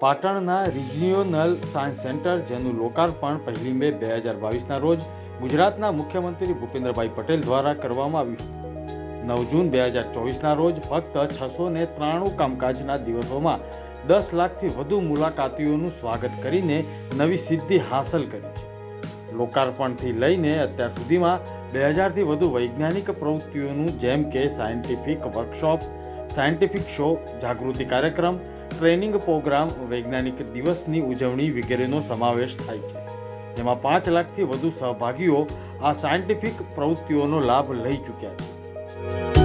પાટણના regional science centre, જેનું લોકાર્પણ પહેલી મે બે હજાર બાવીસના રોજ ગુજરાતના મુખ્યમંત્રી ભૂપેન્દ્રભાઈ પટેલ દ્વારા કરવામાં આવ્યું નવ જૂન બે હજાર ચોવીસના રોજ ફક્ત છસો ને ત્રાણું કામકાજના દિવસોમાં દસ લાખથી વધુ મુલાકાતીઓનું સ્વાગત કરીને નવી સિદ્ધિ હાંસલ કરી છે. લોકાર્પણથી લઈને અત્યાર સુધીમાં બે હજારથી વધુ વૈજ્ઞાનિક પ્રવૃત્તિઓનું જેમ કે સાયન્ટિફિક વર્કશોપ, સાયન્ટિફિક શો, જાગૃતિ કાર્યક્રમ ટ્રેનિંગ પ્રોગ્રામ વૈજ્ઞાનિક દિવસની ઉજવણી વગેરેનો સમાવેશ થાય છે, જેમાં પાંચ લાખથી વધુ સહભાગીઓ આ સાયન્ટિફિક પ્રવૃત્તિઓનો લાભ લઈ ચૂક્યા છે.